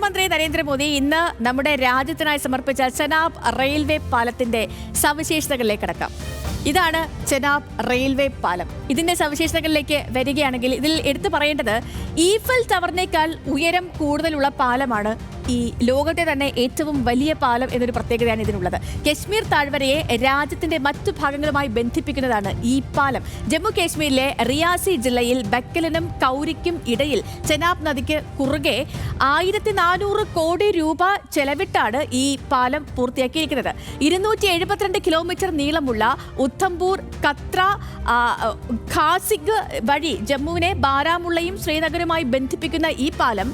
പ്രധാനമന്ത്രി നരേന്ദ്രമോദി ഇന്ന് നമ്മുടെ രാജ്യത്തിനായി സമർപ്പിച്ച ചെനാബ് റെയിൽവേ പാലത്തിന്റെ സവിശേഷതകളിലേക്ക് കടക്കാം. ഇതാണ് ചെനാബ് റെയിൽവേ പാലം. ഇതിന്റെ സവിശേഷതകളിലേക്ക് വരികയാണെങ്കിൽ ഇതിൽ എടുത്തു പറയേണ്ടത് ഈഫൽ ടവറിനേക്കാൾ ഉയരം കൂടുതലുള്ള പാലമാണ് ഈ ലോകത്തെ തന്നെ ഏറ്റവും വലിയ പാലം എന്നൊരു പ്രത്യേകതയാണ് ഇതിനുള്ളത്. കശ്മീർ താഴ്വരയെ രാജ്യത്തിന്റെ മറ്റു ഭാഗങ്ങളുമായി ബന്ധിപ്പിക്കുന്നതാണ് ഈ പാലം. ജമ്മു കാശ്മീരിലെ റിയാസി ജില്ലയിൽ ബക്കലിനും കൗരിക്കും ഇടയിൽ ചെനാബ് നദിക്ക് കുറുകെ ആയിരത്തി നാനൂറ് കോടി രൂപ ചെലവിട്ടാണ് ഈ പാലം പൂർത്തിയാക്കിയിരിക്കുന്നത്. ഇരുന്നൂറ്റി എഴുപത്തിരണ്ട് കിലോമീറ്റർ നീളമുള്ള ഉത്തംപൂർ കത്ര ഖാസിഗ് വഴി ജമ്മുവിനെ ബാരാമുള്ളയും ശ്രീനഗറുമായി ബന്ധിപ്പിക്കുന്ന ഈ പാലം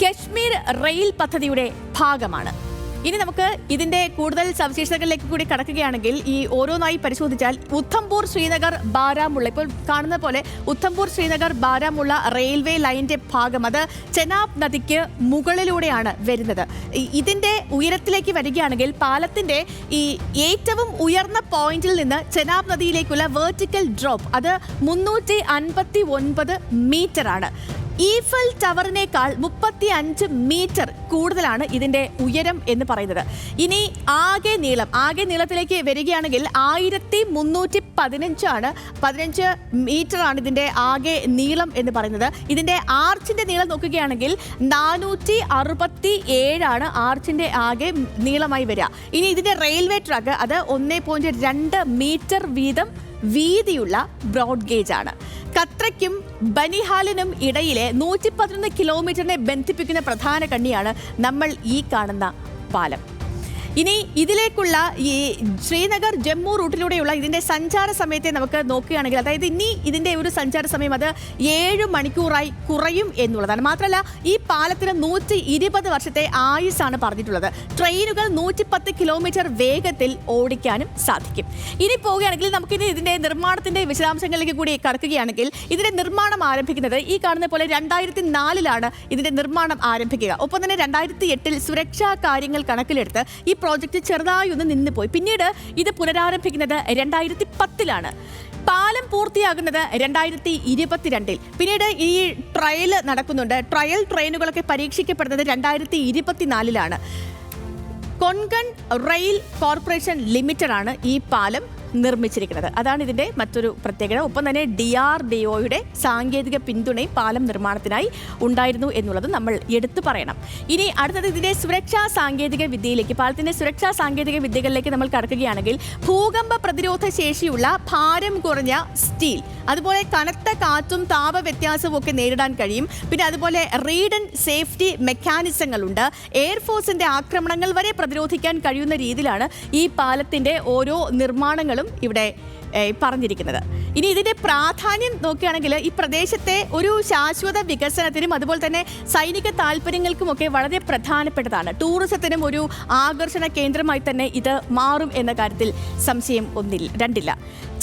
കശ്മീർ റെയിൽ പദ്ധതിയുടെ ഭാഗമാണ്. ഇനി നമുക്ക് ഇതിന്റെ കൂടുതൽ സവിശേഷതകളിലേക്ക് കൂടി കടക്കുകയാണെങ്കിൽ ഈ ഓരോന്നായി പരിശോധിച്ചാൽ ഉദ്ധംപൂർ ശ്രീനഗർ ബാരാമുള്ള ഇപ്പോൾ കാണുന്ന പോലെ ഉദ്ധംപൂർ ശ്രീനഗർ ബാരാമുള്ള റെയിൽവേ ലൈനിന്റെ ഭാഗം അത് ചെനാബ് നദിക്ക് മുകളിലൂടെയാണ് വരുന്നത്. ഇതിന്റെ ഉയരത്തിലേക്ക് വരികയാണെങ്കിൽ പാലത്തിന്റെ ഈ ഏറ്റവും ഉയർന്ന പോയിന്റിൽ നിന്ന് ചെനാബ് നദിയിലേക്കുള്ള വേർട്ടിക്കൽ ഡ്രോപ്പ് അത് മുന്നൂറ്റി അൻപത്തി ഒൻപത് മീറ്റർ ആണ്. ഈഫൽ ടവറിനേക്കാൾ മുപ്പത്തി അഞ്ച് മീറ്റർ കൂടുതലാണ് ഇതിന്റെ ഉയരം എന്ന് പറയുന്നത്. ഇനി ആകെ നീളം ആകെ നീളത്തിലേക്ക് വരികയാണെങ്കിൽ ആയിരത്തി മുന്നൂറ്റി പതിനഞ്ചാണ് പതിനഞ്ച് മീറ്റർ ആണ് ഇതിന്റെ ആകെ നീളം എന്ന് പറയുന്നത്. ഇതിന്റെ ആർച്ചിന്റെ നീളം നോക്കുകയാണെങ്കിൽ നാനൂറ്റി അറുപത്തി ഏഴാണ് ആർച്ചിന്റെ ആകെ നീളമായി വരിക. ഇനി ഇതിന്റെ റെയിൽവേ ട്രാക്ക് അത് ഒന്നേ പോയിന്റ് രണ്ട് മീറ്റർ വീതം വീതിയുള്ള ബ്രോഡ് ഗേജ് ആണ്. ഖത്രയ്ക്കും ബനിഹാലിനും ഇടയിലെ നൂറ്റി പതിനൊന്ന് കിലോമീറ്ററിനെ ബന്ധിപ്പിക്കുന്ന പ്രധാന കണ്ണിയാണ് നമ്മൾ ഈ കാണുന്ന പാലം. ഇനി ഇതിലേക്കുള്ള ഈ ശ്രീനഗർ ജമ്മു റൂട്ടിലൂടെയുള്ള ഇതിന്റെ സഞ്ചാര സമയത്തെ നമുക്ക് നോക്കുകയാണെങ്കിൽ അതായത് ഇനി ഇതിന്റെ ഒരു സഞ്ചാര സമയം അത് ഏഴ് മണിക്കൂറായി കുറയും എന്നുള്ളതാണ്. മാത്രമല്ല ഈ പാലത്തിന് നൂറ്റി ഇരുപത് വർഷത്തെ ആയുസാണ് പറഞ്ഞിട്ടുള്ളത്. ട്രെയിനുകൾ നൂറ്റി പത്ത് കിലോമീറ്റർ വേഗത്തിൽ ഓടിക്കാനും സാധിക്കും. ഇനി പോവുകയാണെങ്കിൽ നമുക്കിനി ഇതിന്റെ നിർമ്മാണത്തിന്റെ വിശദാംശങ്ങളിലേക്ക് കൂടി കടക്കുകയാണെങ്കിൽ ഇതിന്റെ നിർമ്മാണം ആരംഭിക്കുന്നത് ഈ കാണുന്ന പോലെ രണ്ടായിരത്തി നാലിലാണ് ഇതിന്റെ നിർമ്മാണം ആരംഭിക്കുക. ഒപ്പം തന്നെ രണ്ടായിരത്തി എട്ടിൽ സുരക്ഷാ കാര്യങ്ങൾ കണക്കിലെടുത്ത് ഈ പ്രോജക്റ്റ് ചെറുതായി ഒന്ന് നിന്ന് പോയി പിന്നീട് ഇത് പുനരാരംഭിക്കുന്നത് രണ്ടായിരത്തി പത്തിലാണ് പാലം പൂർത്തിയാകുന്നത് രണ്ടായിരത്തി ഇരുപത്തിരണ്ടിൽ പിന്നീട് ഈ ട്രയൽ നടക്കുന്നുണ്ട്. ട്രയൽ ട്രെയിനുകളൊക്കെ പരീക്ഷിക്കപ്പെടുന്നത് രണ്ടായിരത്തി ഇരുപത്തിനാലിലാണ് കൊൺകൺ റെയിൽ കോർപ്പറേഷൻ ലിമിറ്റഡാണ് ഈ പാലം നിർമ്മിച്ചിരിക്കുന്നത്. അതാണ് ഇതിന്റെ മറ്റൊരു പ്രത്യേകത. ഒപ്പം തന്നെ ഡി ആർ ഡി ഒയുടെ സാങ്കേതിക പിന്തുണയും പാലം നിർമ്മാണത്തിനായി ഉണ്ടായിരുന്നു എന്നുള്ളത് നമ്മൾ എടുത്തു പറയണം. ഇനി അടുത്തത് ഇതിന്റെ സുരക്ഷാ സാങ്കേതിക വിദ്യയിലേക്ക് പാലത്തിന്റെ സുരക്ഷാ സാങ്കേതിക വിദ്യകളിലേക്ക് നമ്മൾ കടക്കുകയാണെങ്കിൽ ഭൂകമ്പ പ്രതിരോധ ശേഷിയുള്ള ഭാരം കുറഞ്ഞ സ്റ്റീൽ അതുപോലെ കനത്ത കാറ്റും താപ വ്യത്യാസവും ഒക്കെ നേരിടാൻ കഴിയും. പിന്നെ അതുപോലെ റീഡൻ സേഫ്റ്റി മെക്കാനിസങ്ങളുണ്ട്. എയർഫോഴ്സിന്റെ ആക്രമണങ്ങൾ വരെ പ്രതിരോധിക്കാൻ കഴിയുന്ന രീതിയിലാണ് ഈ പാലത്തിന്റെ ഓരോ നിർമ്മാണങ്ങളും ഇവിടെ പറഞ്ഞിരിക്കുന്നത്. ഇനി ഇതിന്റെ പ്രാധാന്യം നോക്കുകയാണെങ്കിൽ ഈ പ്രദേശത്തെ ഒരു ശാശ്വത വികസനത്തിനും അതുപോലെ തന്നെ സൈനിക താല്പര്യങ്ങൾക്കുമൊക്കെ വളരെ പ്രധാനപ്പെട്ടതാണ്. ടൂറിസത്തിനും ഒരു ആകർഷണ കേന്ദ്രമായി തന്നെ ഇത് മാറും എന്ന കാര്യത്തിൽ സംശയം ഒന്നില്ല രണ്ടില്ല.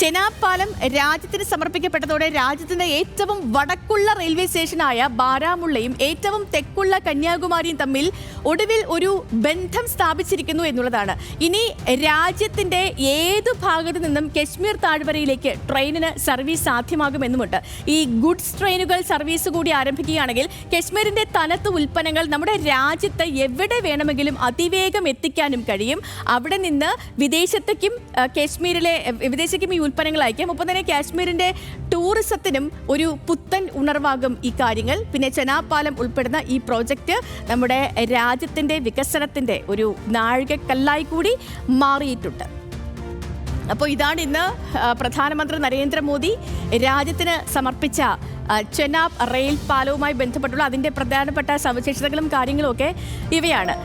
ചെനാബ് പാലം രാജ്യത്തിന് സമർപ്പിക്കപ്പെട്ടതോടെ രാജ്യത്തിന്റെ ഏറ്റവും വടക്കുള്ള റെയിൽവേ സ്റ്റേഷനായ ബാരാമുള്ളയും ഏറ്റവും തെക്കുള്ള കന്യാകുമാരിയും തമ്മിൽ ഒടുവിൽ ഒരു ബന്ധം സ്ഥാപിച്ചിരിക്കുന്നു എന്നുള്ളതാണ്. ഇനി രാജ്യത്തിന്റെ ഏതു ഭാഗത്തു നിന്നും കശ്മീർ താഴ്വരയിലേക്ക് ട്രെയിനിന് സർവീസ് സാധ്യമാകുമെന്നുമുണ്ട്. ഈ ഗുഡ്സ് ട്രെയിനുകൾ സർവീസ് കൂടി ആരംഭിക്കുകയാണെങ്കിൽ കശ്മീരിന്റെ തനത്ത് ഉൽപ്പന്നങ്ങൾ നമ്മുടെ രാജ്യത്ത് എവിടെ വേണമെങ്കിലും അതിവേഗം എത്തിക്കാനും കഴിയും. അവിടെ നിന്ന് വിദേശത്തേക്കും കശ്മീരിലെ വിദേശത്തേക്കും ഈ ഉൽപ്പന്നങ്ങൾ അയക്കാം. ഒപ്പം തന്നെ കാശ്മീരിന്റെ ടൂറിസത്തിനും ഒരു പുത്തൻ ഉണർവാകും ഈ കാര്യങ്ങൾ. പിന്നെ ചെനാപ്പാലം ഉൾപ്പെടുന്ന ഈ പ്രോജക്റ്റ് നമ്മുടെ രാജ്യത്തിന്റെ വികസനത്തിന്റെ ഒരു നാഴികക്കല്ലായി കൂടി മാറിയിട്ടുണ്ട്. അപ്പോൾ ഇതാണ് ഇന്ന് പ്രധാനമന്ത്രി നരേന്ദ്രമോദി രാജ്യത്തിന് സമർപ്പിച്ച ചെനാബ് റെയിൽ പാലവുമായി ബന്ധപ്പെട്ടുള്ള അതിന്റെ പ്രധാനപ്പെട്ട സവിശേഷതകളും കാര്യങ്ങളും ഒക്കെ ഇവയാണ്.